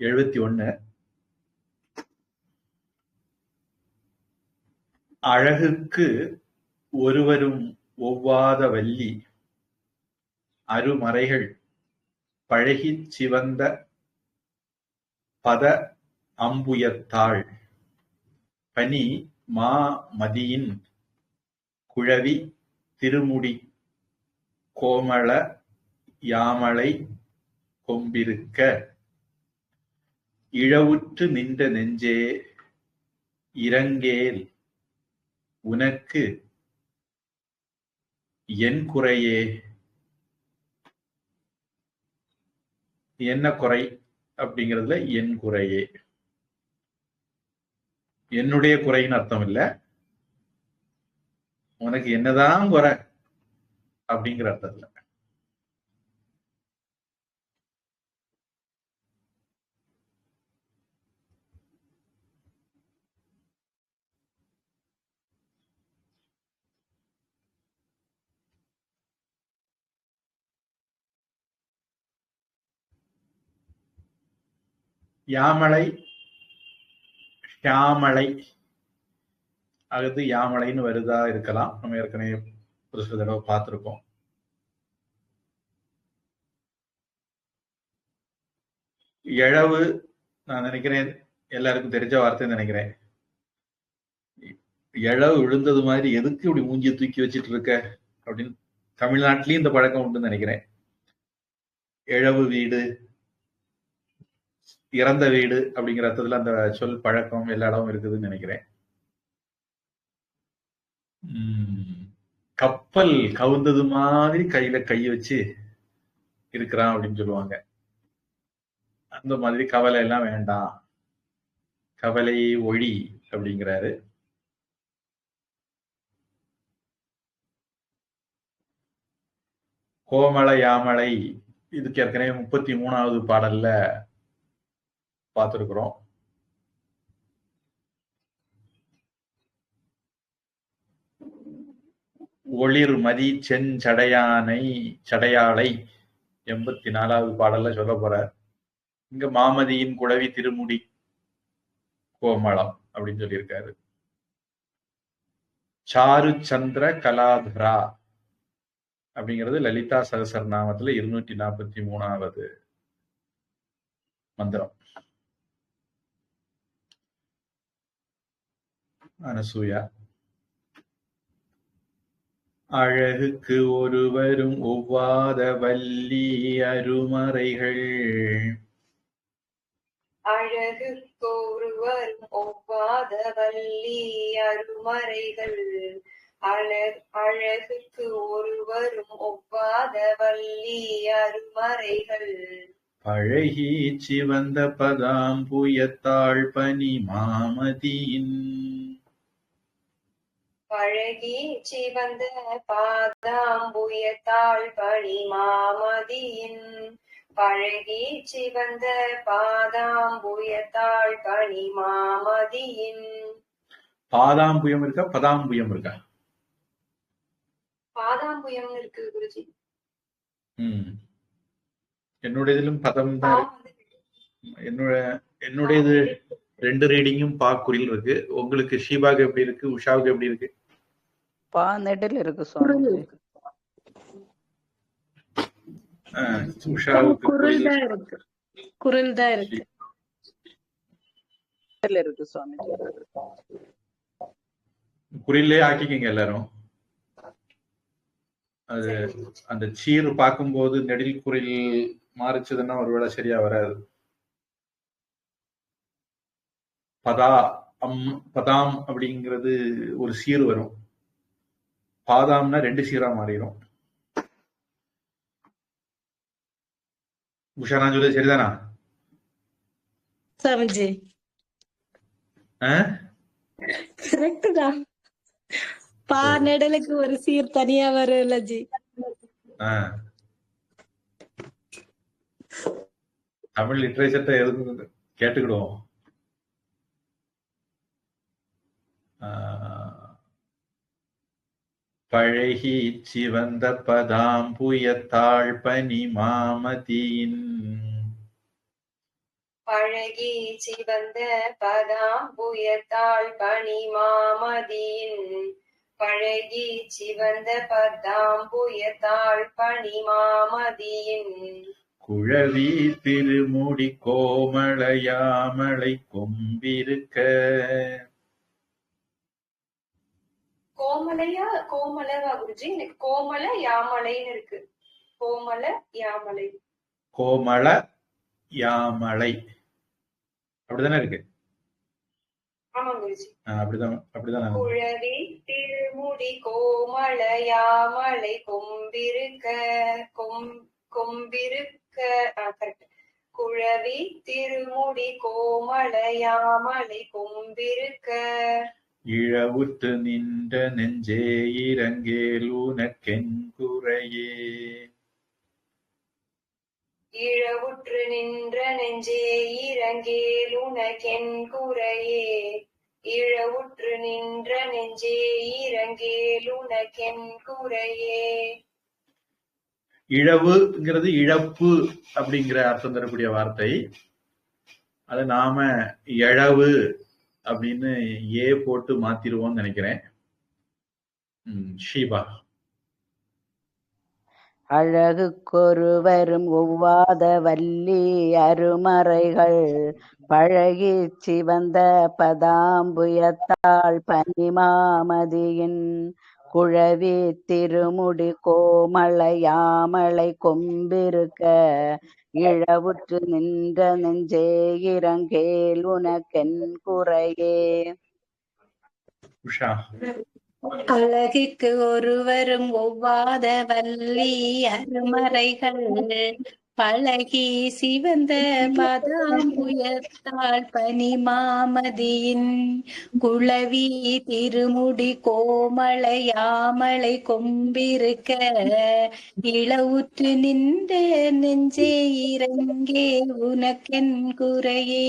எழுபத்தி ஒன்னு அழகுக்கு ஒருவரும் ஒவ்வாத வள்ளி அருமறைகள் பழகிச் சிவந்த பத அம்புயத்தாள் பனி மா மதியின் குழவி திருமுடி கோமள யாமலை கொம்பிருக்க இழவுற்று நின்ற நெஞ்சே இரங்கேல் உனக்கு என் குறையே. என்ன குறை அப்படிங்கிறதுல என் குறையே. என்னுடைய குறைன்னு அர்த்தம் இல்ல உனக்கு என்னதான் குறை அப்படிங்கிற அர்த்தத்துல. யாமலை ஷியாமலை அது யாமலைன்னு வருதா இருக்கலாம். நம்ம ஏற்கனவே ஒரு சில தடவை பார்த்துருக்கோம். இழவு நான் நினைக்கிறேன் எல்லாருக்கும் தெரிஞ்ச வார்த்தைன்னு நினைக்கிறேன். இழவு விழுந்தது மாதிரி எதுக்கு இப்படி மூஞ்சிய தூக்கி வச்சிட்டு இருக்க? அப்படின்னு தமிழ்நாட்டிலயும் இந்த பழக்கம் உண்டுன்னு நினைக்கிறேன். இழவு வீடு இறந்த வீடு அப்படிங்கிற அர்த்தத்துல அந்த சொல் பழக்கம் எல்லா இடமும் இருக்குதுன்னு நினைக்கிறேன். உம் கப்பல் கவுந்தது மாதிரி கையில கை வச்சு இருக்கிறான் அப்படின்னு சொல்லுவாங்க. அந்த மாதிரி கவலை எல்லாம் வேண்டாம். கவலை ஒழி அப்படிங்கிறாரு. கோமள யாமலை இதுக்கு ஏற்கனவே முப்பத்தி மூணாவது பாடல்ல பார்த்திருக்கிறோம். ஒளிர்மதி செஞ்சடையானை சடையாளை எண்பத்தி நாலாவது பாடல்ல சொல்ல போறார். இங்க மாமதியின் குழவி திருமுடி கோமளம் அப்படின்னு சொல்லியிருக்காரு. சாரு சந்திர கலாதரா அப்படிங்கிறது லலிதா சகசரநாமத்துல இருநூற்றி நாற்பத்தி மூணாவது மந்திரம். அனசூயா அழகுக்கு ஒருவரும் ஒவ்வாத வள்ளி அருமறைகள். அழகுக்கொருவரும் ஒவ்வாத வள்ளி அருமறைகள். அழ- அழகுக்கு ஒருவரும் ஒவ்வாத வள்ளி அருமறைகள். பழகி சிவந்த பதாம்புயத்தாள் பனி மாமதியின் பழகி சிவந்த பாதாம்புயத்தாள் பணி மாமதியின். பழகி சிவந்த பாதாம்புயத்தாள் பணி மாமதியின். பாதாம்புயம் இருக்கா பதாம்புயம் இருக்கா? பாதாம்புயம் இருக்கு குருஜி. ம். என்னுடைய இதிலும் பதம் தான் என்னோட என்னுடையது ரெண்டு ரீடிங்கும் பா குறில் இருக்கு. உங்களுக்கு ஷீபாக்கு எப்படி இருக்கு? உஷாவுக்கு எப்படி இருக்கு? பா நெடில் இருக்கு உஷாவுக்கு குரல் குறில் தான் இருக்கு. குரல் தான் இருக்கு. இருக்கு ஆக்கிக்கங்க எல்லாரும். அது அந்த சீர் பார்க்கும்போது நெடில் குறில் மாறிச்சதுன்னா ஒருவேளை சரியா வராது. பதா அம் பதாம் அப்படிங்கிறது ஒரு சீர் வரும். பாதாம்னா ரெண்டு சீரா மாறிடும் உஷா நான் சொல்றது சரிதானா? சாமிஜி? கரெக்ட் தான். பா நெடலுக்கு ஒரு சீர் தனியா வரும்ல ஜி. தமிழ் லிட்ரேச்சர்ட்ட எதுவும் கேட்டுக்கிடுவோம். பழகி சிவந்த பதாம்புயத்தாள் பனி மாமதியின் பழகி சிவந்த பதாம்புயத்தாள் பணி மாமதியின் பழகி சிவந்த பதாம்புயத்தாள் பணி மாமதியின் குழவி திருமுடி கோமளையாமலை கொம்பிருக்க. கோமலையா கோமலவா குருஜி? எனக்கு கோமல யாமலைன்னு இருக்கு. கோமல யாமலை. கோமள யாமலை. அப்படிதானே இருக்கு? குழவி திருமுடி கோமல யாமலை. கொம்பிருக்க கொம் கொம்பிருக்க. குழவி திருமுடி கோமல யாமலை. கொம்பிருக்க. இழவுற்று நின்ற நெஞ்சே இறங்கேல் உனக்கென் குறையே. இழவுற்று நின்ற நெஞ்சே இறங்கேல் உனக்கென் குறையே. இழவுற்று நின்ற நெஞ்சே இறங்கேல் உனக்கென் குறையே. இழவுங்கிறது இழப்பு அப்படிங்கிற அர்த்தம் தரக்கூடிய வார்த்தை. அது நாம இழவு அப்படின்னு ஏ போட்டு மாத்திருவோம்னு நினைக்கிறேன். ம், ஷீபா. அழகுக்கொருவரும் ஒவ்வாத வள்ளி அருமறைகள் பழகி சிவந்த பதாம்புயத்தாள் பனிமாமதியின் குழவி திருமுடி கோமளையாமலை கொம்பிருக்க இழவுற்று நின்ற நெஞ்சே இறங்கேல் உனக்கென் குறையே. அழகுக்கு ஒருவரும் ஒவ்வாத வள்ளி அருமறைகள் பழகி சிவந்த பதாம்புயத்தாள் பனி மாமதியின் குளவி திருமுடி கோமளை யாமலை கொம்பிருக்க இளவுற்று நின்ற நெஞ்சே இறங்கே உனக்கென் குறையே.